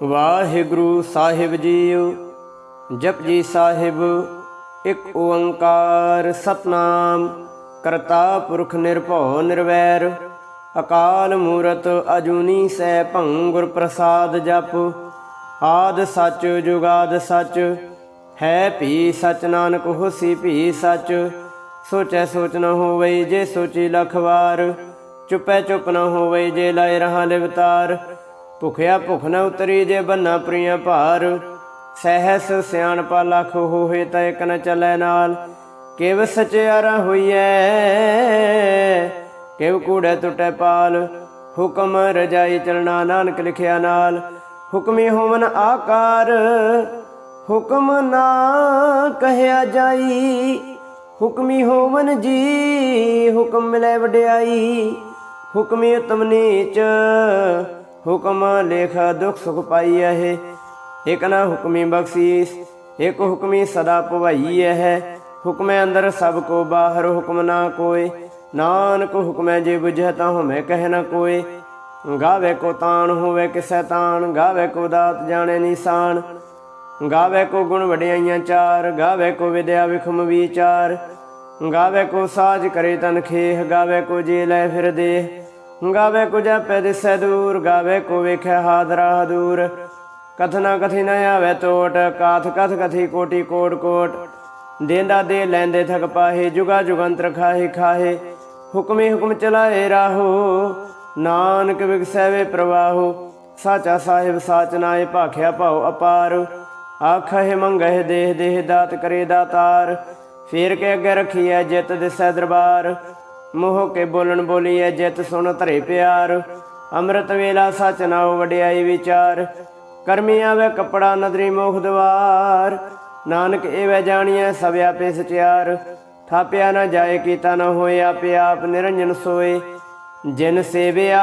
ਵਾਹਿਗੁਰੂ ਸਾਹਿਬ ਜੀਓ ਜਪਜੀ ਸਾਹਿਬ, ਇੱਕ ਓੰਕਾਰ ਸਤਨਾਮ, ਕਰਤਾ ਪੁਰਖ ਨਿਰਭਉ ਨਿਰਵੈਰ, ਅਕਾਲ ਮੂਰਤ ਅਜੂਨੀ ਸੈ ਭੰ ਗੁਰ ਪ੍ਰਸਾਦ ਜਪ, ਆਦ ਸੱਚ ਜੁਗਾਦ ਸੱਚ, ਹੈ ਭੀ ਸਚ ਨਾਨਕ ਹੋਸੀ ਭੀ ਸਚ, ਸੋਚੈ ਸੋਚ ਨ ਹੋਵੇ ਜੇ ਸੋਚੀ ਲਖ ਵਾਰ, ਚੁਪੈ ਚੁਪ ਨ ਹੋਵੇ ਜੇ ਲਾਇ ਰਹਾ ਲਿਵਤਾਰ ਭੁਖਿਆ ਭੁਖ ਨ ਉਤਰੀ ਜੇ ਬੰਨਾ ਪ੍ਰਿਆ ਭਾਰ। ਸਹਿਸ ਸਿਆਣਪਾ ਲਖ ਹੋਏ ਤਾਂ ਇਕ ਨ ਨਾਲ। ਕਿਵ ਸਚਿਆਰਾ ਹੋਈਐ, ਕਿਵ ਕੂੜੈ ਟੁਟੈ ਪਾਲ। ਹੁਕਮ ਰਜਾਈ ਚਲਣਾ ਨਾਨਕ ਲਿਖਿਆ ਨਾਲ। ਹੁਕਮੀ ਹੋਵਨ ਆਕਾਰ, ਹੁਕਮ ਨਾ ਕਹਿਆ ਜਾਈ। ਹੁਕਮੀ ਹੋਵਨ ਜੀ, ਹੁਕਮ ਮਿਲੇ ਵਡਿਆਈ। ਹੁਕਮੀ ਉਤਮ ਨੀਚ ਹੁਕਮ ਲੇਖ ਦੁਖ ਸੁਖ ਪਾਈ ਹੈ। ਇਕ ਨਾ ਹੁਕਮੀ ਬਖਸ਼ੀਸ, ਇਕ ਹੁਕਮੀ ਸਦਾ ਭਵਾਈ ਹੈ। ਹੁਕਮੇ ਅੰਦਰ ਸਭ ਕੋ ਬਾਹਰ ਹੁਕਮ ਨਾ ਕੋਏ। ਨਾਨਕ ਹੁਕਮੈ ਜੇ ਬੁਝੈ ਤਾ ਹਮੈ ਕਹਿ ਨਾ ਕੋਏ। ਗਾਵੇ ਕੋ ਤਾਣ ਹੋਵੇ ਕਿਸੈ ਤਾਣ, ਗਾਵੇ ਕੋ ਦਾਤ ਜਾਣੇ ਨਿਸ਼ਾਨ। ਗਾਵੇ ਕੋ ਗੁਣ ਵਡਿਆਈਆਂ ਚਾਰ, ਗਾਵੇ ਕੋ ਵਿਦਿਆ ਵਿਖਮ ਵਿਚਾਰ। ਗਾਵੇ ਕੋ ਸਾਜ ਕਰੇ ਤਨ ਖੇਹ, ਗਾਵੇ ਕੋ ਜੇ ਲੈ ਫਿਰ ਦੇ ਗਾਵੇ ਕੋ ਜਪੈ ਦਿਸੈ ਦੂਰ, ਗਾਵੇ ਕੋ ਵੇਖੈ ਹਾਦਰਾ ਦੂਰ। ਕਥਨਾ ਕਥੀ ਨ ਆਵੇ ਟੋਟ ਕਾਥ ਕਥ ਕਥੀ ਕੋਟੀ ਕੋਟ ਕੋਟ। ਦੇਂਦਾ ਦੇ ਲੈਂਦੇ ਥਕ ਪਾਹੇ, ਜੁਗਾ ਜੁਗੰਤਰ ਖਾਹੇ ਖਾਹੇ। ਹੁਕਮੇ ਹੁਕਮ ਚਲਾਏ ਰਾਹੋ, ਨਾਨਕ ਵਿਗਸੈਵੇ ਪ੍ਰਵਾਹੋ। ਸਾਚਾ ਸਾਹਿਬ ਸਾਚ ਨਾਏ ਭਾਖਿਆ ਭਾਉ ਅਪਾਰ। ਆਖਹਿ ਮੰਗਹਿ ਦੇਹ ਦੇਹ ਦਾਤ ਕਰੇ ਦਾਤਾਰ। ਫੇਰ ਕੇ ਅੱਗੇ ਰਖੀਐ ਜਿਤ ਦਿਸੈ ਦਰਬਾਰ। ਮੋਹ ਕੇ ਬੋਲਣ ਬੋਲੀਐ ਜਿਤ ਸੁਣ ਧਰੇ ਪਿਆਰ। ਅੰਮ੍ਰਿਤ ਵੇਲਾ ਸਚ ਨਾਉ ਵਡਿਆਈ ਵਿਚਾਰ। ਕਰਮੀ ਆਵੇ ਕਪੜਾ ਨਦਰੀ ਮੋਖ ਦਵਾਰ। ਨਾਨਕ ਏਵੈ ਜਾਣੀਐ ਸਭ ਆਪੇ ਸਚਿਆਰ। ਥਾਪਿਆ ਨਾ ਜਾਏ ਕੀਤਾ ਨਾ ਹੋਏ ਆਪੇ ਆਪ ਨਿਰੰਜਨ ਸੋਏ। ਜਿਨ ਸੇਵਿਆ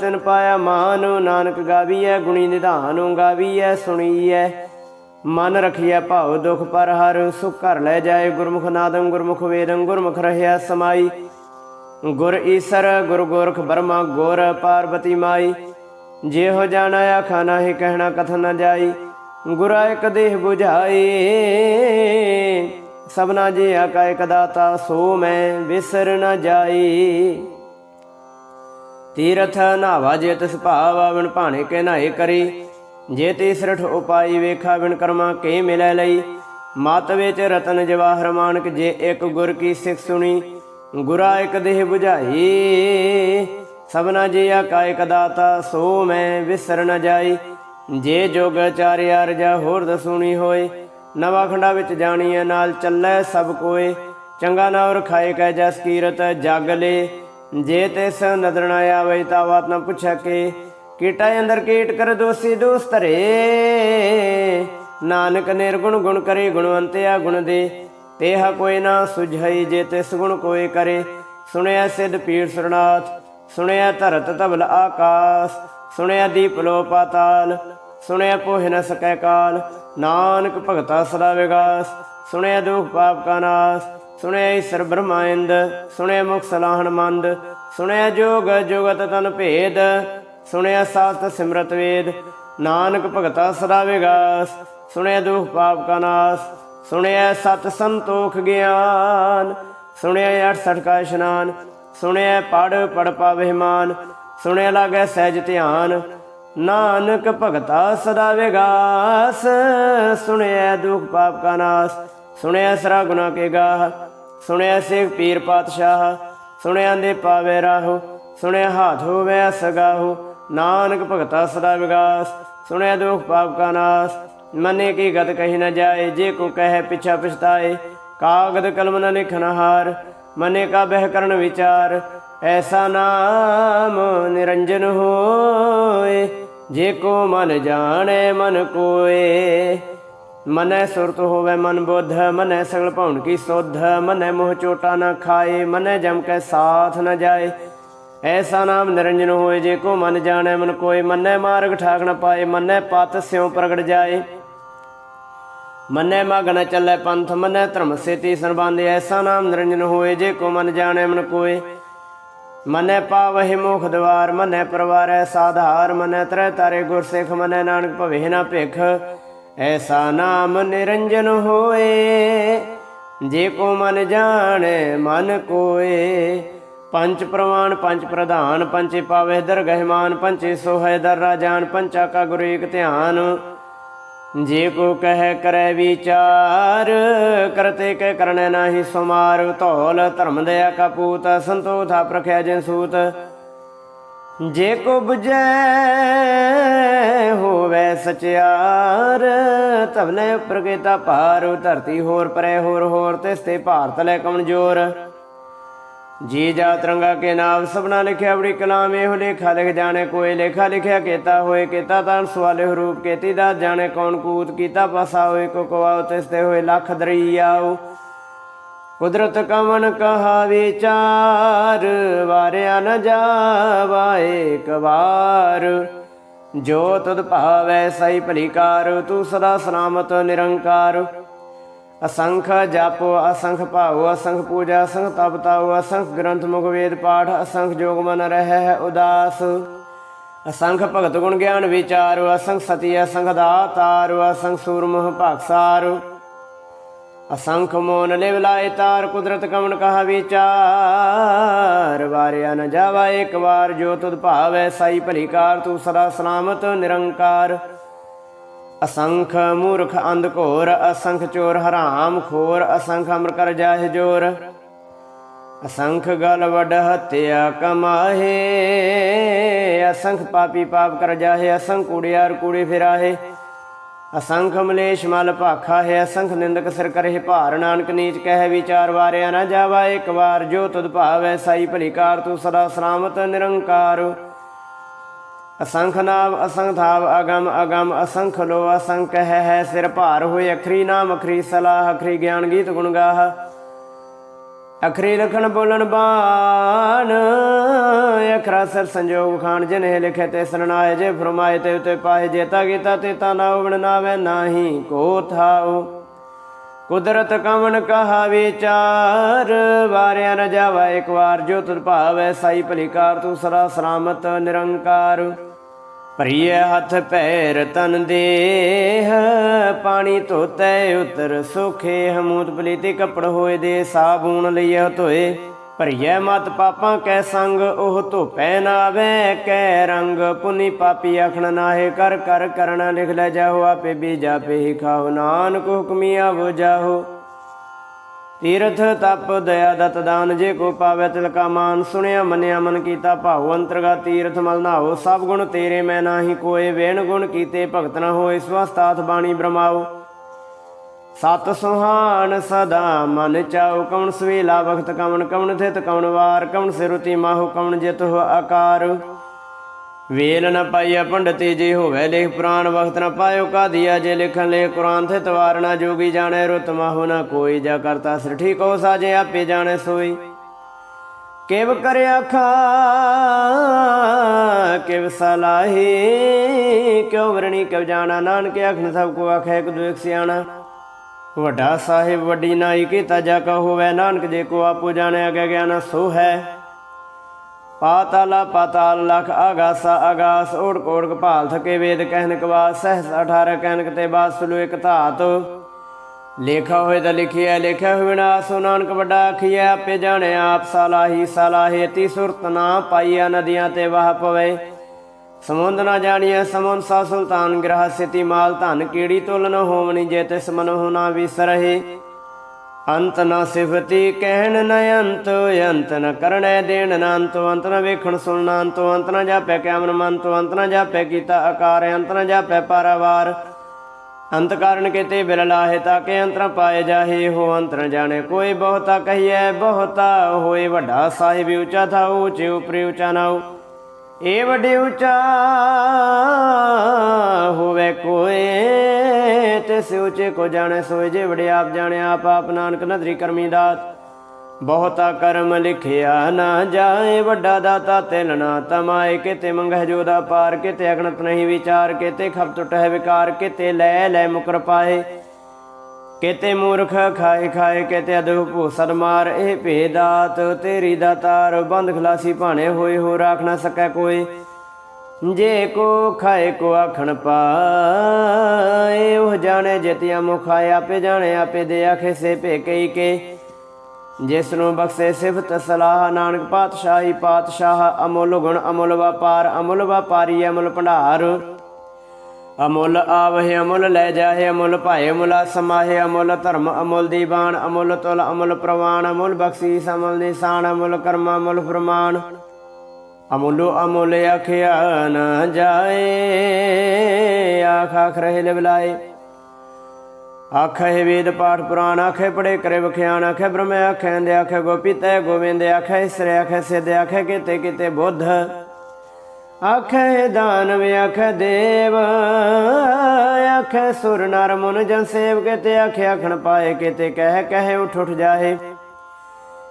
ਤਿਨ ਪਾਇਆ ਮਾਨ, ਨਾਨਕ ਗਾਵੀਐ, ਗੁਣੀ ਨਿਧਾਨ ਗਾਵੀਐ, ਸੁਣੀਐ। ਮਨ ਰਖੀਐ ਭਾਉ ਦੁਖ ਪਰ ਹਰ, ਸੁਖ ਘਰ ਲੈ ਜਾਏ ਗੁਰਮੁਖ ਨਾਦੰ, ਗੁਰਮੁਖ ਵੇਦੰ, ਗੁਰਮੁਖ ਰਹਿਆ ਸਮਾਈ। ਗੁਰ ਈਸਰ, ਗੁਰ ਗੋਰਖ ਬਰਮਾ, ਗੁਰ ਪਾਰਬਤੀ ਮਾਈ। ਜੇ ਹੋ ਜਾਣਾ ਆਖਾ ਨਾਹੀ ਕਹਿਣਾ ਕਥਨ ਨ ਜਾਈ। ਗੁਰਾ ਇਕ ਦੇਹ 부ਝਾਈ ਸਭਨਾ ਜੀ ਆਕਾ ਇਕ ਦਾਤਾ, ਸੋ ਮੈਂ ਵਿਸਰ ਨਾ ਜਾਈ। ਤੀਰਥ ਨਾਵਾ ਜੇ ਤਿਸ ਭਾਵ ਬਿਨ ਭਾਣੇ ਕੇ ਨਾਏ ਕਰੀ। ਜੇ ਤੇ ਸਿਰਠ ਉਪਾਈ ਵੇਖਾ ਬਿਨ ਕਰਮਾ ਕੇ ਮਿਲੈ ਲਈ? ਮਤ ਵਿੱਚ ਰਤਨ ਜਵਾਹਰ ਮਾਨਕ ਜੇ ਇੱਕ ਗੁਰ ਕੀ ਸਿੱਖ ਸੁਣੀ, ਗੁਰਾ ਇੱਕ ਦੇਹ 부ਝਾਈ ਸਭਨਾ ਜੀ ਆਕਾ ਦਾਤਾ, ਸੋ ਮੈਂ ਵਿਸਰ ਨ ਜਾਈ। ਜੇ ਜੋਗ ਚਾਰਿਆ ਰਜਾ ਹੋਰ ਦਸੂਣੀ ਹੋਏ, ਨਵਾ ਖੰਡਾ ਵਿੱਚ ਜਾਣੀਐ ਨਾਲ ਚੱਲੈ ਸਭ ਕੋਏ। ਚੰਗਾ ਨਾ ਰਖਾਏ ਕੈ ਜਸ ਕੀਰਤ, ਜਗ ਲੇ। ਜੇ ਤਿਸ ਨਦਰ ਨ ਆਵੇ ਤਾ ਬਾਤ ਨ ਪੁੱਛੈ ਕੇ। ਕੀਟਾ ਅੰਦਰ ਕੀਟ ਕਰ ਦੋਸੀ ਦੋਸ ਧਰੇ। ਨਾਨਕ ਨਿਰਗੁਣ ਗੁਣ ਕਰੇ, ਗੁਣਵੰਤਿਆ ਗੁਣ ਦੇ। ਤੇਹਾ ਕੋਈ ਨਾ ਸੁਝਈ ਜੇ ਤਿਸ ਗੁਣ ਕੋਈ ਕਰੇ। ਸੁਣਿਆ ਸਿਧ ਪੀਰ ਸਰਨਾਥ, ਸੁਣਿਆ ਧਰਤ ਤਬਲ ਆਕਾਸ। ਸੁਣਿਆ ਦੀਪ ਲੋ ਪਾਤਾਲ, ਸੁਣਿਆ ਪੋਹਿ ਨ ਸਕੈ ਕਾਲ। ਨਾਨਕ ਭਗਤਾ ਸਦਾ ਵਿਗਾਸ। ਸੁਣਿਆ ਦੁਖ ਪਾਪ ਕਾ ਨਾਸ। ਸੁਣਿਆ ਈਸ਼ਰ ਬ੍ਰਹਮਾਇੰਦ ਸੁਣਿਆ ਮੁਖ ਸਲਾਹਣ ਮੰਦ। ਸੁਣਿਆ ਜੋਗ ਜੁਗਤ ਤਨ ਭੇਦ। ਸੁਣਿਆ ਸਾਸਤ ਸਿਮਰਤ ਵੇਦ, ਨਾਨਕ ਭਗਤਾ ਸਦਾ ਵਿਗਾਸ, ਸੁਣਿਆ ਦੁਖ ਪਾਪ ਕਾ ਨਾਸ, ਸੁਣਿਆ ਸਤ ਸੰਤੋਖ ਗਿਆਨ, ਸੁਣਿਆ 68 ਕਾ ਇਸ਼ਨਾਨ, ਸੁਣਿਆ ਪੜ ਪੜ ਪਾਵੇ ਮਾਨ, ਸੁਣਿਆ ਲਾਗੈ ਸਹਿਜ ਧਿਆਨ, ਨਾਨਕ ਭਗਤਾ ਸਦਾ ਵਿਗਾਸ, ਸੁਣਿਆ ਦੁਖ ਪਾਪ ਕਾ ਨਾਸ, ਸੁਣਿਆ ਸਰਾ ਗੁਨਾ ਕੇ ਗਾਹ, ਸੁਣਿਆ ਸੇਖ ਪੀਰ ਪਾਤਸ਼ਾਹ, ਸੁਣਿਆ ਦੇ ਪਾਵੇ ਰਾਹੋ, ਸੁਣਿਆ ਹਾਥ ਹੋਵੇ ਸਗਾਹੋ ਨਾਨਕ ਭਗਤਾ ਸਦਾ ਵਿਗਾਸ, ਸੁਣਿਆ ਦੁਖ ਪਾਪ ਕਾ ਨਾਸ। ਮਨੇ ਕੀ ਗਤ ਕਹੀ ਨਾ ਜਾਏ, ਜੇ ਕੋ ਕਹੇ ਪਿਛਾ ਪਛਤਾਏ। ਕਾਗਦ ਕਲਮ ਨ ਲਿਖਨ ਹਾਰ, ਮਨੇ ਕਾ ਬਹਿ ਕਰਨ ਵਿਚਾਰ। ਐਸਾ ਨਾਮ ਨਿਰੰਜਨ ਹੋਏ, ਜੇ ਕੋ ਮਨ ਜਾਣੇ ਮਨ ਕੋਏ। ਮਨੈ ਸੁਰਤ ਹੋਵੇ ਮਨ ਬੁੱਧ, ਮਨੈ ਸਗਲ ਭਉਣ ਕੀ ਸੋਧ। ਮਨੈ ਮੋਹ ਚੋਟਾ ਨਾ ਖਾਏ, ਮਨੈ ਜਮ ਕੈ ਸਾਥ ਨਾ ਜਾਏ। ਐਸਾ ਨਾਮ ਨਿਰੰਜਨ ਹੋਏ ਜੇ ਕੋ ਮਨ ਜਾਣੈ, ਮਨ ਕੋਏ ਮਨੈ, ਮਾਰਗ ਠਾਕ ਨ ਪਾਏ, ਮਨੈ ਪਤ ਸਿਉ ਪ੍ਰਗਟ ਜਾਏ। ਮਨੈ ਮਗਨ ਨ ਚੱਲੇ ਪੰਥ, ਮਨੈ ਧਰਮ ਸੇਤੀ ਸੰਬੰਧ ਐਸਾ ਨਾਮ ਨਿਰੰਜਨ ਹੋਏ ਜੇ ਕੋ ਮਨ ਜਾਣੈ, ਮਨ ਕੋਏ ਮਨੈ ਪਾਵਹਿ ਮੁਖ ਦਵਾਰ, ਮਨੈ ਪਰਵਾਰੈ ਸਾਧਾਰ, ਮਨੈ ਤਰੈ ਤਾਰੇ ਗੁਰ ਸਿੱਖ, ਮਨੈ ਨਾਨਕ ਭਵੇ ਨਾ ਭਿਖ। ਐਸਾ ਨਾਮ ਨਿਰੰਜਨ ਹੋਏ, ਜੇ ਕੋ ਮਨ ਜਾਣੈ, ਮਨ ਕੋਏ ਪੰਚ ਪ੍ਰਵਾਨ ਪੰਚ ਪ੍ਰਧਾਨ ਪੰਚੇ ਪਾਵੇ ਦਰਗਹਿਮਾਨ ਪੰਚੇ ਸੋਹੈ ਦਰ ਰਾਜਾਨ, ਪੰਚਾ ਕਾ ਗੁਰੂ ਏਕ ਧਿਆਨ। ਜੇ ਕੋ ਕਹਿ ਕਰੈ ਵਿਚਾਰ, ਕਰਤੇ ਕਹਿ ਕਰਨੈ ਨਾਹੀ ਸੁਮਾਰ। ਧੌਲ ਧਰਮ ਦਇਆ ਕਾ ਪੂਤ, ਸੰਤੋਖਾ ਪ੍ਰਖਿਆ ਜਿਨ ਸੂਤ। ਜੇ ਕੋ 부ਜੈ ਹੋਵੇ ਸਚਿਆਰ ਤਵਲੇ ਉਪਰ ਕੀਤਾ ਭਾਰ। ਧਰਤੀ ਹੋਰ ਪਰੇ ਹੋਰ ਹੋਰ, ਤਿਸ ਤੇ ਭਾਰਤ ਲੈ ਕਮਜ਼ੋਰ ਜੀ ਜਾ ਤਰੰਗਾ ਕੇ ਨਾਮ ਸਭਨਾ ਲਿਖਿਆ, ਬੜੀ ਕਲਾਮ ਇਹੋ ਲੇਖਾ ਲਿਖ ਜਾਣੇ, ਕੋਈ ਲੇਖਾ ਲਿਖਿਆ, ਕੀਤਾ ਹੋਏ, ਕੀਤਾ ਤਾਂ ਸਵਾਲੇ ਰੂਪ ਕੀਤੀ ਦਾ ਜਾਣੇ, ਕੌਣ ਕੂਤ, ਕੀਤਾ ਪਾਸਾ ਹੋਏ, ਕੋ ਕਵਾਉ ਤਿਸ ਹੋਏ ਲੱਖ ਦਰਿਆਉ। ਕੁਦਰਤ ਕਮਨ ਕਹਾ ਵਿਚਾਰ, ਵਾਰਿਆ ਨ ਜਾਵਾ ਏਕ ਵਾਰ। ਜੋ ਤਦ ਭਾਵੈ ਸਈ ਭਲੀਕਾਰ ਤੂੰ ਸਦਾ ਸਲਾਮਤ ਨਿਰੰਕਾਰ। ਅਸੰਖ ਜਪ, ਅਸੰਖ ਭਾਉ, ਅਸੰਖ ਪੂਜਾ, ਅਸੰਖ ਤਪ ਤਾਉ, ਅਸੰਖ ਗ੍ਰੰਥ ਮੁਖ ਵੇਦ ਪਾਠ, ਅਸੰਖ ਜੋਗ ਮਨ ਰਹਿ ਉਦਾਸ। ਅਸੰਖ ਭਗਤ ਗੁਣ ਗਿਆਨ ਵਿਚਾਰ, ਅਸੰਖ ਸਤੀ, ਅਸੰਖ ਦਾਤਾਰ, ਅਸੰਖ ਸੂਰਮਹ ਭਾਕਸਾਰ ਅਸੰਖ ਮੋਨ ਲਿਵ ਲਾਇ ਤਾਰ, ਕੁਦਰਤ ਕਮਨ ਕਹਾ ਵਿਚਾਰ। ਵਾਰਿਆ ਨ ਜਾਵਾ ਇੱਕ ਵਾਰ, ਜੋ ਤੁਧ ਭਾਵੈ ਸਾਈ ਭਲੀਕਾਰ ਤੂੰ ਸਦਾ ਸਲਾਮਤ ਨਿਰੰਕਾਰ। ਅਸੰਖ ਮੂਰਖ ਅੰਧ ਘੋਰ, ਅਸੰਖ ਚੋਰ ਹਰਾਮ ਖੋਰ, ਅਸੰਖ ਅਮਰ ਕਰ ਜਾਹਿ ਜੋਰ। ਅਸੰਖ ਗਲ ਵਡ ਹਤਿਆ ਕਮਾਹੇ, ਅਸੰਖ ਪਾਪੀ ਪਾਪ ਕਰ ਜਾਹੇ, ਅਸੰਖ ਕੂੜਿਆਰ ਕੂੜੇ ਫਿਰਾਹੇ। ਅਸੰਖ ਮਲੇਸ਼ ਮਲ ਭਾਖਾ ਹੈ, ਅਸੰਖ ਨਿੰਦਕ ਸਿਰ ਕਰਹਿ ਭਾਰ। ਨਾਨਕ ਨੀਚ ਕਹਿ ਵਿਚਾਰ ਵਾਰਿਆ ਨਾ ਜਾਵਾ, ਇੱਕ ਵਾਰ ਜੋ ਤੁਧ ਭਾਵੈ ਸਾਈ ਭਲੀਕਾਰ ਤੂੰ ਸਦਾ ਸਲਾਮਤ ਨਿਰੰਕਾਰ। ਅਸੰਖ ਨਾਮ ਅਸੰਖ ਥਾਵ ਅਗਮ ਅਗਮ ਅਸੰਖ ਲੋ ਅਸੰਖ ਹੈ ਹੈ ਸਿਰ ਭਾਰ ਹੋਏ ਅਖਰੀ ਨਾਮ ਅਖਰੀ ਸਲਾਹ ਅਖਰੀ ਗਿਆਨ ਗੀਤ ਗੁਣ ਗਾਹ। ਅਖਰੀ ਲਖਣ ਬੋਲਣ ਬਾਣ, ਅਖਰਾ ਸਰ ਸੰਜੋਗ ਖਾਨ ਜਿਨੇ ਲਿਖੇ ਤੇ ਸਰਣਾਏ ਜੇ ਫਰਮਾਏ ਤੇ ਉਤੇ ਪਾਏ ਜੇਤਾ ਗੀਤਾ ਤੇ ਤਾ ਨਾ ਉਵਣ ਨਾਵੇ, ਨਾਹੀ ਕੋ ਥਾਉ। ਕੁਦਰਤ ਕਮਨ ਕਹਾ ਵਿਚਾਰ, ਵਾਰਿਆ ਨ ਜਾਵਾ ਇੱਕ ਵਾਰ, ਜੋ ਤੁਰ ਭਾਵੈ ਸਾਈ ਭਲੀਕਾਰ ਤੂੰ ਸਰਾ ਸਲਾਮਤ ਨਿਰੰਕਾਰ। ਭਰੀਏ ਹੱਥ ਪੈਰ ਤਨ ਦੇਹ, ਪਾਣੀ ਧੋਤੇ ਉਤਰ ਸੁਖੇ ਹਮੂਤ ਪਲੀਤੇ ਕੱਪੜ ਹੋਏ ਦੇ ਸਾਬੂਨ ਲਈਏ ਧੋਏ। ਭਰੀਏ ਮਤ ਪਾਪਾਂ ਕੈ ਸੰਗ, ਉਹ ਧੋਪੈ ਨਾਵੇ ਕੈ ਰੰਗ। ਪੁਨੀ ਪਾਪੀ ਆਖਣ ਨਾਹੇ, ਕਰ ਕਰ ਕਰਣਾ ਲਿਖ ਲੈ ਜਾਹੋ, ਆਪੇ ਵੀ ਜਾਪੇ ਖਾਓ। ਨਾਨਕ ਹੁਕਮੀ ਆਵੋ ਜਾਹੋ ਤੀਰਥ ਤਪ ਦਇਆ ਦਤ ਦਾਨ, ਜੇ ਕੋ ਪਾਵੇ ਤਿਲ ਕਾ ਮਾਨ। ਸੁਣਿਆ, ਮੰਨਿਆ, ਮਨ ਕੀਤਾ ਭਾਉ ਅੰਤਰਗਾ ਤੀਰਥ ਮਲ ਨਾਓ ਸਭ ਗੁਣ ਤੇਰੇ, ਮੈਂ ਨਾਹੀ ਕੋਏ। ਵੇਣ ਗੁਣ ਕੀਤੇ, ਭਗਤ ਨਾ ਹੋਏ ਸਵਸਤਾਤ ਬਾਣੀ ਬ੍ਰਹਮਾਓ ਸਤ ਸੁਹਾਨ ਸਦਾ ਮਨ ਚਾਉ। ਕਵਣ ਸਵੇਲਾ ਵਖਤ, ਕਵਣ ਕਵਣ ਥਿਤ, ਕਵਣ ਵਾਰ। ਕਵਣ ਸਿਰੁਤੀ ਮਾਹੁ, ਕਵਣ ਜਿਤ ਹੋ ਆਕਾਰ ਵੇਲ ਨ ਪਾਈਆ ਪੰਡਤੀ ਜੇ ਹੋਵੇ, ਲਿਖ ਪੁਰਾਨ ਵਖਤ ਨ ਪਾਇਓ ਕਾਦੀਆ, ਜੇ ਲਿਖਣ ਲੈ ਕੁਰਾਨ ਤੇ ਤਵਾਰਨਾ ਜੋਗੀ ਜਾਣੇ, ਰੁਤ ਮਾਹੂ ਨ ਕੋਈ, ਜਾ ਕਰਤਾ ਸਿਰ ਠੀਕ ਸਾਜੇ, ਆਪੇ ਜਾਣੇ ਸੋਈ। ਕਿਵ ਕਰ ਆਖਾ ਕਿਵ ਸਲਾਹੀ ਕਿਉ ਵਰਣੀ ਕਿਵ ਜਾਣਾ, ਨਾਨਕ ਆਖਣ ਸਭ ਕੋ ਆਖੇ, ਇੱਕ ਦੁਇਕ ਸਿਆਣਾ। ਵੱਡਾ ਸਾਹਿਬ, ਵੱਡੀ ਨਾਈ ਕੀਤਾ ਜਾ ਕਾ ਹੋਵੇ, ਨਾਨਕ ਜੇ ਕੋ ਆਪੋ ਜਾਣੇ ਗਿਆ ਗਿਆਨ ਸੋ ਹੈ। ਪਾਤਾਲਾ ਪਾਤਾਲ ਲਖ ਆਗਾਸਾ ਆਗਾਸ ਓੜ ਕੋੜ ਕਪਾਲ ਥਕੇ ਵੇਦ ਕਹਿਨ ਕਵਾਸ ਸਹਸ 18 ਕਹਿਨਕ ਤੇ ਬਾਸ ਸੁਲੋ ਇਕ ਧਾਤ। ਲੇਖਾ ਹੋਏ ਤਾਂ ਲਿਖਿਆ ਲਿਖਿਆ ਹੋਏ ਨਾ ਸੋ ਨਾਨਕ ਵੱਡਾ ਆਖੀਐ, ਆਪੇ ਜਾਣੇ ਆਪ ਸਲਾਹੀ, ਸਲਾਹੇ ਤੀ ਸੁਰਤ ਨਾ ਪਾਈਆ ਨਦੀਆਂ ਤੇ ਵਾਹ ਪਵੇ। ਸਮੁੰਦ ਨਾ ਜਾਣੀਐ, ਸਮੁੰਦ ਸਾ ਸੁਲਤਾਨ ਗ੍ਰਹ ਸਿਤੀ ਮਾਲ ਧਨ, ਕੀੜੀ ਤੁਲ ਨ ਹੋਵਣੀ ਜੇ ਤਿਸ ਮਨੋ ਨਾ ਵਿਸਰਹਿ। ਅੰਤ ਨਾ ਸਿਫਤੀ, ਕਹਿਣ ਨ ਅੰਤ ਅੰਤ ਨ ਕਰਣੈ ਦੇਣ ਨ ਅੰਤ ਅੰਤ ਨ ਵੇਖਣ ਸੁਣਨਾ ਅੰਤ ਅੰਤ ਨ ਜਾਪੈ ਕੈਮਨ ਮੰਤ ਅੰਤ ਨ ਜਾਪੈ ਕੀਤਾ ਆਕਾਰ, ਅੰਤ ਨ ਜਾਪੈ ਪਾਰਾਵਾਰ। ਅੰਤ ਕਾਰਨ ਕੀਤੇ ਬਿਲ ਲਾਹੇ ਤਾਕੇ ਅੰਤਰ ਪਾਏ ਜਾਹੇ ਹੋ ਅੰਤਰ ਜਾਣੇ, ਕੋਈ ਬਹੁਤਾ ਕਹੀਐ, ਬਹੁਤਾ ਹੋਏ ਵੱਡਾ ਸਾਹਿਬ, ਉੱਚਾ ਥਾ ਉੱਚੇ ਉਪਰੇ ਉੱਚਾ ਨਾਉ। ਏ ਵੱਡੇ ਉੱਚਾ ਹੋਵੇ ਕੋਏ ਤੇ ਸੇ ਕੋ ਜਾਣੇ ਸੋਏ, ਜੇ ਵੜੇ ਆਪ ਜਾਣੇ, ਆਪ ਆਪ ਨਾਨਕ ਨਦਰੀ ਕਰਮੀ ਦਾਤ। ਬਹੁਤਾ ਕਰਮ ਲਿਖਿਆ ਨਾ ਜਾਏ, ਵੱਡਾ ਦਾਤਾ ਤਿਲਣਾ ਤਮਾਏ, ਕਿਤੇ ਮੰਗਹਿ ਜੋਦਾ ਪਾਰ, ਕਿਤੇ ਅਗਣਤ ਨਹੀਂ ਵਿਚਾਰ, ਕਿਤੇ ਖਪ ਟੁੱਟ ਹੈ ਵਿਕਾਰ, ਕਿਤੇ ਲੈ ਲੈ ਮੁਕਰ ਪਾਏ। ਕੇਤੇ ਮੂਰਖ ਖਾਏ ਖਾਏ, ਕੇਤੇ ਅਦੁ ਭੂਸਰ ਮਾਰ, ਇਹ ਭੇਦਾਤ ਤੇਰੀ ਦਾਤਾਰ ਬੰਦ ਖਲਾਸੀ ਭਾਣੇ ਹੋਏ, ਹੋ ਰਾਖ ਨਾ ਸਕੈ ਕੋਈ। ਜੇ ਕੋ ਖਾਏ, ਕੋ ਆਖਣ ਪਾਏ, ਉਹ ਜਾਣੇ ਜਿਤਿਆ ਮੁਖਾਏ ਆਪੇ ਜਾਣੇ, ਆਪੇ ਦੇ ਆਖੇ ਸੇ ਭੇ ਕਈ ਕੇ। ਜਿਸ ਨੂੰ ਬਖਸ਼ੇ ਸਿਫਤ ਸਲਾਹ, ਨਾਨਕ ਪਾਤਸ਼ਾਹੀ ਪਾਤਸ਼ਾਹ, ਅਮੁੱਲ ਗੁਣ ਅਮੁੱਲ ਵਪਾਰ, ਅਮੁੱਲ ਵਪਾਰੀ, ਅਮੁੱਲ ਭੰਡਾਰ। ਅਮੁੱਲ ਆਵਹਿ, ਅਮੁੱਲ ਲੈ ਜਾਹੇ, ਅਮੁੱਲ ਭਾਏ ਮੁਲਾ ਸਮਾਹੇ ਅਮੁੱਲ ਧਰਮ, ਅਮੁੱਲ ਦੀਵਾਨ, ਅਮੁੱਲ ਤੁਲ, ਅਮੁੱਲ ਪ੍ਰਵਾਨ, ਅਮੁੱਲ ਬਖਸ਼ੀਸ, ਅਮੁੱਲ ਨਿਸ਼ਾਨ, ਅਮੁੱਲ ਕਰਮ, ਅਮੁੱਲ ਫਰਮਾਨ। ਅਮੁੱਲੋ ਅਮੁੱਲ ਆਖਿਆ ਨਾ ਜਾਏ, ਆਖ ਆਖ ਰਹੇ ਲਿਵਲਾਏ ਆਖੇ ਵੇਦ ਪਾਠ ਪੁਰਾਣ ਆਖੇ ਪੜੇ ਕਰੇ ਵਖਿਆਨ ਆਖੇ ਬ੍ਰਹਮ ਆਖੇ ਅੰਦੇ ਆਖੇ ਗੋਪੀਤੈ ਗੋਵਿੰਦ ਆਖੇ ਸ੍ਰੇ ਆਖੇ ਸਿਧ ਆਖੇ ਕਿਤੇ ਕਿਤੇ ਬੁੱਧ। ਆਖੇ ਦਾਨਵ, ਆਖੇ ਦੇਵ, ਆਖੇ ਸੁਰ ਨਰ ਮਨ ਜਨ ਸੇਵ, ਕਿਤੇ ਆਖੇ ਆਖਣ ਪਾਏ, ਕਿਤੇ ਕਹਿ ਕਹਿ ਉਠ ਉਠ ਜਾਏ।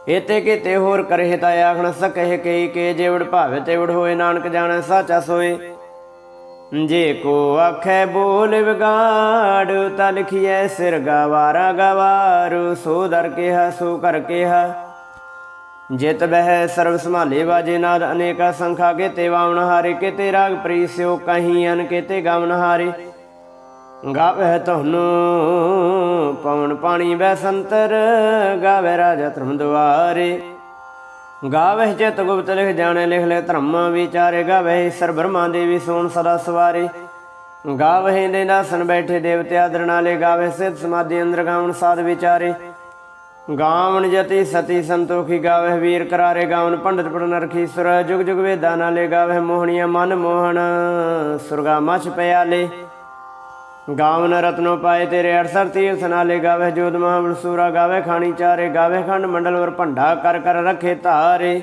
ਇਤੇ ਕਿਤੇ ਹੋਰ ਕਰੇ ਤਾ ਆਖਣ ਸਕਹਿ ਕਈ ਕੇ ਜੇਵੜ ਭਾਵੇ ਤੇਵੜ ਹੋਏ, ਨਾਨਕ ਜਾਣੈ ਸਾਚਾ ਸੋਏ। ਜੇ ਕੋ ਆਖੇ ਬੋਲ ਵਿਗਾੜ, ਤਾਂ ਲਿਖੀਐ ਸਿਰ ਗਵਾਰਾ ਗਵਾਰੂ, ਸੋ ਦਰ ਕਿਹਾ, ਸੋ ਕਰ ਕਿਹਾ। ਜਿਤ ਬਹਿ ਸਰਬ ਸੰਭਾਲੇ ਬਾਜੇ ਨਾਦ ਅਨੇਕਾ ਸੰਖਾ ਕੇ ਤੇ ਵਾਵਨ ਹਾਰੇ ਕੇ ਤੇ ਰਾਗ ਪ੍ਰੀਸਿਓ ਕਹੀਂ ਅਨ ਕੇ ਤੇ ਗਵਨ ਹਾਰੇ। ਗਾਵੇ ਤੁਹਾਨੂੰ ਪਵਨ ਪਾਣੀ ਬੈ ਸੰਤਰ ਗਾਵੇ ਰਾਜਾ ਧਰਮ ਦੁਆਰੇ। ਗਾਵੇ ਚਿਤ ਗੁਪਤ ਲਿਖ ਜਾਣੇ, ਲਿਖ ਲੈ ਧਰਮ ਵਿਚਾਰੇ। ਗਾਵੇ ਸਰ ਬ੍ਰਹਮਾ ਦੇਵੀ ਸੋਨ ਸਦਾ ਸਵਾਰੇ। ਗਾਵੇ ਦੇ ਨਾਸਨ ਬੈਠੇ ਦੇਵਤੇ ਆਦਰ ਨਾਲੇ ਗਾਵੇ ਸਿਧ ਸਮਾਧੀ ਅੰਦਰ ਗਾਵਨ ਸਾਧ ਵਿਚਾਰੇ। ਗਾਵਨ ਜਤੀ ਸਤੀ ਸੰਤੋਖੀ ਗਾਵੇ ਵੀਰ ਕਰਾਰੇ ਗਾਵਨ ਪੰਡਤ ਪੜਨ ਰਖੀ ਸੁਰ ਜੁਗ ਜੁਗ ਵੇਦਾਂ ਨਾਲੇ ਗਾਵੇ ਮੋਹਣੀਆਂ ਮਨ ਮੋਹਣ, ਸੁਰਗਾ ਮਛ ਪਿਆਲੇ। ਗਾਵਨ ਰਤਨੋ ਪਾਏ ਤੇਰੇ 68 ਤੀਰਥ ਨਾਲੇ ਗਾਵੇ ਜੋਤ ਮਹਾਬਲ ਸੂਰਾ ਗਾਵੇ ਖਾਣੀ ਚਾਰੇ ਗਾਵੇ ਖੰਡ ਮੰਡਲ ਵਰ ਭੰਡਾ ਕਰ ਕਰ ਰਖੇ ਧਾਰੇ।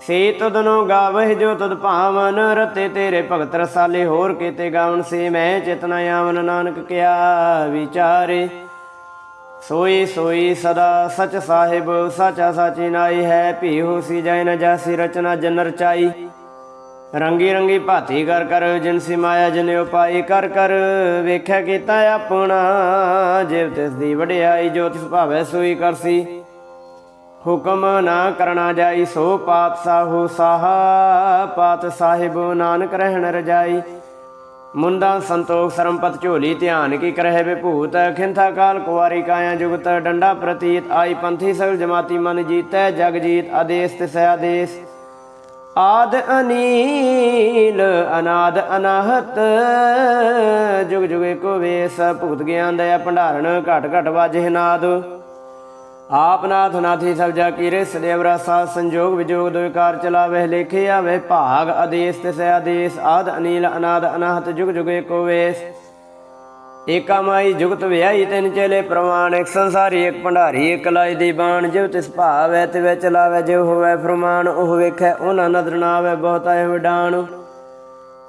ਸੇ ਤੁਧਨੋ ਗਾਵੇ ਜੋ ਤੁਧ ਭਾਵਨ, ਰਤੇ ਤੇਰੇ ਭਗਤ ਰਸਾਲੇ, ਹੋਰ ਕੀਤੇ ਗਾਵਨ ਸੇ ਮੈਂ ਚਿਤਨਾ ਆਵਨ, ਨਾਨਕ ਕਿਆ ਵਿਚਾਰੇ। ਸੋਈ ਸੋਈ ਸਦਾ ਸਚ ਸਾਹਿਬ, ਸਾਚਾ ਸਾਚੀ ਨਾਈ ਹੈ ਭੀ ਹੋਸੀ ਜੈ ਜਾਸੀ ਰਚਨਾ ਜਨ ਰਚਾਈ। ਰੰਗੀ ਰੰਗੀ ਭਾਤੀ ਕਰ ਕਰ ਜਿਨਸੀ ਮਾਇਆ ਜਨ ਉਪਾਈ ਕਰ ਕਰ ਵੇਖਿਆ ਕੀਤਾ ਆਪਣਾ ਜਿਵ ਤਿਸ ਦੀ ਵਡਿਆਈ ਜੋ ਤਿਸ ਭਾਵੈ ਸੋਈ ਕਰਸੀ ਹੁਕਮ ਨਾ ਕਰਨਾ ਜਾਈ ਸੋ ਪਾਤ ਸਾਹੂ ਸਾਹਾ, ਪਾਤ ਸਾਹਿਬ ਨਾਨਕ ਰਹਿਣ ਰਜਾਈ। ਮੁੰਡਾ ਸੰਤੋਖ ਸਰਮਪਤ ਝੋਲੀ ਧਿਆਨ ਕੀ ਕਰਹਿ ਵਿਭੂਤ, ਖਿੰਥਾ ਕਾਲ ਕੁਵਾਰੀ ਕਾਇਆ ਜੁਗਤ, ਡੰਡਾ ਪ੍ਰਤੀਤ, ਆਈ ਪੰਥੀ ਸਗਲ ਜਮਾਤੀ ਮਨ ਜੀਤੈ, ਜਗ ਜੀਤ ਆਦੇਸ ਤੇ ਆਦੇਸ। ਆਦ ਅਨੀਲ, ਅਨਾਦ ਅਨਾਹਤ, ਜੁਗ ਜੁਗ ਏਕੋ ਵੇਸ, ਭੂਤ ਗਿਆਨ ਦਇਆ ਭੰਡਾਰਨ, ਘਟ ਘਟ ਵਾਜੇ ਨਾਦ। ਆਪ ਨਾਥ ਨਾਥੀ ਸਭ ਜਾ ਕੀਰੇ, ਸਦੇਵ ਰਸਾ, ਸੰਜੋਗ ਵਿਜੋਗ ਦੋ ਚਲਾਵੇ, ਲੇਖੇ ਆਵੇ, ਭਾਗ ਆਦੇਸ ਤਿਸ ਆਦੇਸ, ਆਦ ਅਨੀਲ ਅਨਾਦ ਅਨਾਹਤ ਜੁਗ ਜੁਗ ਏਕੋ ਵੇਸ। ਏਕਾ ਮਾਈ ਜੁਗਤ ਵਿਆਹੀ ਤਿਨ ਚੇਲੇ, ਪ੍ਰਮਾਣ ਇੱਕ ਸੰਸਾਰੀ, ਇੱਕ ਭੰਡਾਰੀ, ਇੱਕ ਲਾਈ ਦੀ ਬਾਣ ਜਿਵ ਤਿਸ ਭਾਵੈ ਤੇ ਵਿੱਚ ਲਾਵੇ ਜਿਵ ਹੋਵੇ ਫਰਮਾਨ, ਉਹ ਵੇਖੈ, ਉਹਨਾਂ ਨਦਰ ਨਾ ਆਵੇ ਬਹੁਤਾ ਇਹ ਵਿਡਾਣ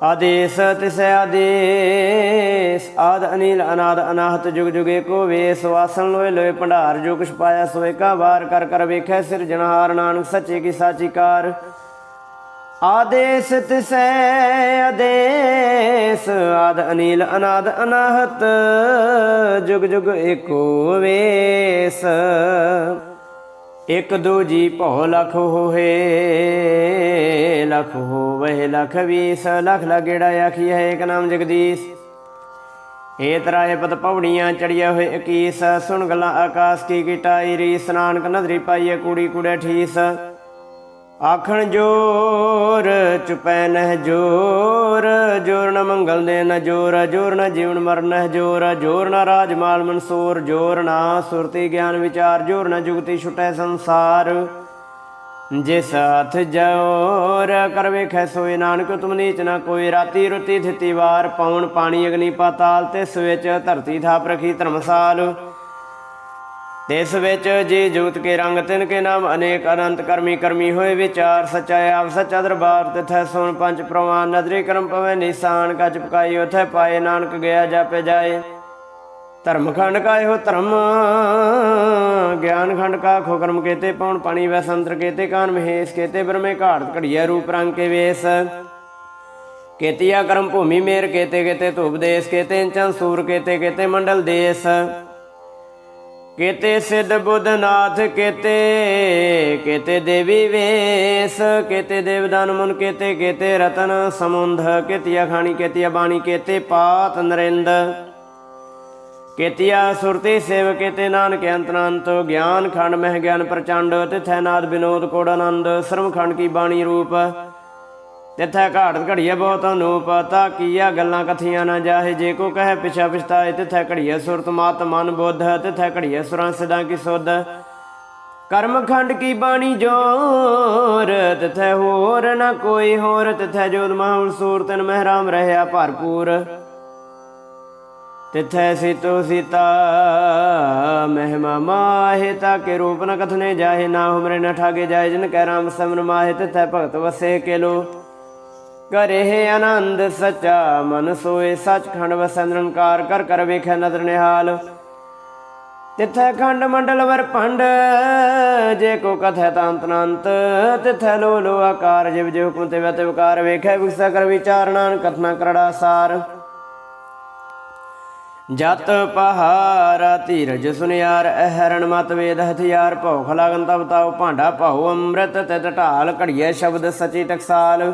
ਆਦੇਸ ਤਿਸ ਆਦੇਸ, ਆਦ ਅਨੀਲ ਅਨਾਦ ਅਨਾਹਤ ਜੁਗ ਜੁਗ ਏਕੋ ਵੇਸ ਵਾਸਨ ਲੋਏ ਲੋਏ ਭੰਡਾਰ, ਜੋ ਕੁਛ ਪਾਇਆ ਸੋ ਏਕਾ ਵਾਰ ਕਰ ਕਰ ਵੇਖੈ ਸਿਰਜਣਹਾਰ ਨਾਨਕ ਸੱਚੇ ਕੀ ਸਾਚੀ ਕਾਰ। ਆਦੇਸ ਤਿਸੈ ਆਦੇਸ, ਆਦ ਅਨੀਲ ਅਨਾਦ ਅਨਾਹਤ ਜੁਗ ਜੁਗ ਏਕੋ ਵੇਸ। ਇਕ ਦੂਜੀ ਭੋ ਲਖ ਹੋਏ, ਲਖ ਹੋਵੇ, ਲਖ ਵੀਸ, ਲਖ ਲਗੇੜਾ ਆਖੀ ਹੈ ਏਕ ਨਾਮ ਜਗਦੀਸ਼। ਏ ਤਰਾਏ ਪਤ ਪੌੜੀਆਂ ਚੜਿਆ ਹੋਏ 21 ਸੁਣ ਗਲਾਂ ਆਕਾਸ਼ ਕੀ ਗਿਟਾਈ ਰੀ ਸਨਾਨਕ ਨਦਰੀ ਪਾਈਏ ਕੂੜੀ ਕੁੜੇ ਠੀਸ। ਆਖਣ ਜੋਰ, ਚੁਪੈ ਨਹਿ ਜੋਰ ਜੋਰ ਨ ਮੰਗਲ ਦੇ ਨ ਜੋਰ ਜੋਰ ਨ ਜੀਵਨ ਮਰਨ ਨਹਿ ਜੋਰ ਜੋਰ ਨ ਰਾਜ ਮਾਲ ਮਨਸੂਰ, ਜੋਰ ਨਾ ਸੁਰਤੀ ਗਿਆਨ ਵਿਚਾਰ, ਜੋਰ ਨ ਜੁਗਤੀ ਛੁਟੈ ਸੰਸਾਰ। ਜਿਸ ਹੱਥ ਜੋਰ ਕਰ ਵੇਖੈ ਸੋਏ ਨਾਨਕ, ਤੁਮ ਨੀਚ ਨਾ ਕੋਈ ਰਾਤੀ ਰੁਤੀ ਥਿਤੀ ਵਾਰ ਪਵਨ ਪਾਣੀ ਅਗਨੀ ਪਾਤਾਲ, ਤਿਸ ਵਿੱਚ ਧਰਤੀ ਥਾਪ ਰਖੀ ਧਰਮਸਾਲ। ਤਿਸ ਵਿੱਚ ਜੀ ਜੂਤ ਕੇ ਰੰਗ, ਤਿਨ ਕੇ ਨਾਮ, ਅਨੇਕ ਅਨੰਤ ਕਰਮੀ ਕਰਮੀ ਹੋਏ ਵਿਚਾਰ, ਸਚਾ ਆਪ, ਸਚਾ ਦਰਬਾਰ, ਤਿਥੈ ਸੋਨ ਪੰਜ ਪ੍ਰਵਾਨ, ਨਦਰੀ ਕਰਮ ਪਵੇ ਨਿਸ਼ਾਨ ਕਚ ਪਕਾਈ, ਉਥੈ ਪਾਏ ਨਾਨਕ ਗਿਆ ਜਾਪੇ ਜਾਏ। ਧਰਮ ਖੰਡ ਕਾ ਇਹੋ ਧਰਮ, ਗਿਆਨ ਖੰਡ ਕਾ ਖੋਕਰਮ ਕੇਤੇ ਪਉਣ, ਪਾਣੀ ਵੈ ਸੰਤਰ ਕੇਤੇ ਕਾਨ ਮਹੇਸ਼, ਕੇਤੇ ਬ੍ਰਹਮੇ ਘਾਟ ਘੜੀਐ ਰੂਪ ਰੰਗ ਕੇ ਵੇਸ। ਕੇਤੀਆ ਕਰਮ ਭੂਮੀ ਮੇਰ, ਕੇਤੇ ਕੇਤੇ ਧੂਪ ਦੇਸ, ਕੇਤੇ ਇੰਚਨ ਸੂਰ, ਕੇਤੇ ਕੇਤੇ ਮੰਡਲ ਦੇਸ। ਕੇਤੇ ਸਿੱਧ ਬੁੱਧਨਾਥ, ਕੇਤੇ ਕੇਤੇ ਦੇਵੀ ਵੇਸ, ਕੇਤੇ ਦੇਵਦਾਨ ਮੁਨ, ਕੇਤੇ ਕੇਤੇ ਰਤਨ, ਸਮੁੰਧ, ਕੇਤਿਆ ਖਾਣੀ, ਕੇਤਿਆ ਬਾਣੀ, ਕੇਤੇ ਪਾਤ ਨਰਿੰਦ, ਕੇਤਿਆ ਸੁਰਤੀ ਸੇਵ, ਕੇਤੇ ਨਾਨਕ ਅੰਤਨੰਤ ਗਿਆਨ ਖੰਡ, ਮਹਿ ਗਿਆਨ ਪ੍ਰਚੰਡ, ਤਿਥੈ ਨਾਦ, ਬਿਨੋਦ, ਕੋੜ ਆਨੰਦ ਸਰਮ ਖੰਡ ਕੀ ਬਾਣੀ ਰੂਪ ਤਿਥੈ ਘਾਟ ਘੜੀਏ ਬਹੁਤ ਅਨੂਪ ਤਾ ਕੀਆ ਗੱਲਾਂ ਕਥੀਆਂ ਨਾ ਜਾਹੇ। ਜੇ ਕੋ ਕਹੇ ਪਿਛਾ ਪਛਤਾਏ, ਤਿਥੈ ਘੜੀਏ ਸੁਰਤ ਮਾਤ ਮਨ ਬੁੱਧ, ਤਿਥੈ ਘੜੀਏ ਸੁਰਾਂ ਸਦਾ ਕੀ ਸੁਧ। ਕਰਮ ਖੰਡ ਕੀ ਬਾਣੀ ਜੋਰ, ਤਿਥੈ ਹੋਰ ਨ ਕੋਈ ਹੋਰ, ਤਿਥੈ ਜੋਤ ਮਹਾਉ ਸੂਰਤਨ ਮਹਿਰਾਮ ਰਹਿਆ ਭਰਪੂਰ। ਤਿਥੈ ਸੀਤੋ ਸੀਤਾ, ਮਹਿਮਾ ਮਾਹੇ, ਤਾ ਕੇ ਰੂਪ ਨ ਕਥਨੇ ਜਾਹੇ, ਨਾ ਹੁਮਰੇ ਨ ਠਾਗੇ ਜਾਏ, ਜਿਨ ਕੈ ਰਾਮ ਸਮਨ ਮਾਹੇ, ਤਿਥੈ ਭਗਤ ਵਸੇ ਕੇ ਲੋ ਕਰੇ ਆਨੰਦ ਸਚਾ, ਮਨ ਸੋਏ ਸਚਖੰਡ ਵਸੈ ਨਿਰੰਕਾਰ, ਕਰ ਕਰ ਵੇਖੈ ਨਦਰ ਨਿਹਾਲ। ਤਿਥੈ ਖੰਡ ਮੰਡਲ ਵਰ ਭੰਡ, ਜੇ ਕੋ ਕਥੈ ਤਾਂਤ ਅਨੰਤ ਤਿਥੈ ਲੋ ਲੋ ਆਕਾਰ, ਜਿਵ ਜਿਵ ਹੁਕਮ ਤੇ ਵਤ ਵਿਕਾਰ ਵੇਖੈ ਵਿਕਸਾ ਕਰ ਵਿਚਾਰਣਾ ਕਥਨਾ ਕਰੜਾ ਸਾਰ। ਜਤ ਪਹਾਰਾ ਧੀਰਜ ਸੁਨਿਆਰ, ਅਹਰਣ ਮਤ ਵੇਦ ਹਥਿਆਰ, ਭੌਖ ਲਗਨ ਤਬ ਤਾਉ ਭਾਂਡਾ ਭਾਉ ਅੰਮ੍ਰਿਤ, ਤਿਤ ਢਾਲ ਘੜੀਏ ਸ਼ਬਦ ਸਚੀ ਟਕਸਾਲ।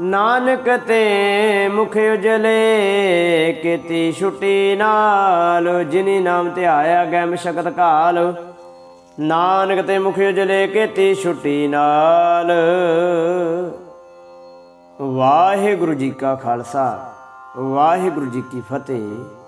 ਨਾਨਕ ਤੇ ਮੁਖ ਉਜਲੇ ਕੀਤੀ ਛੁੱਟੀ ਨਾਲ, ਜਿਨੀ ਨਾਮ ਤੇ ਆਇਆ ਗੈ ਮਸ਼ਕਤ ਕਾਲ। ਨਾਨਕ ਤੇ ਮੁਖ ਉਜਲੇ ਕੀਤੀ ਛੁੱਟੀ ਨਾਲ। ਵਾਹਿਗੁਰੂ ਜੀ ਕਾ ਖਾਲਸਾ, ਵਾਹਿਗੁਰੂ ਜੀ ਕੀ ਫਤਿਹ।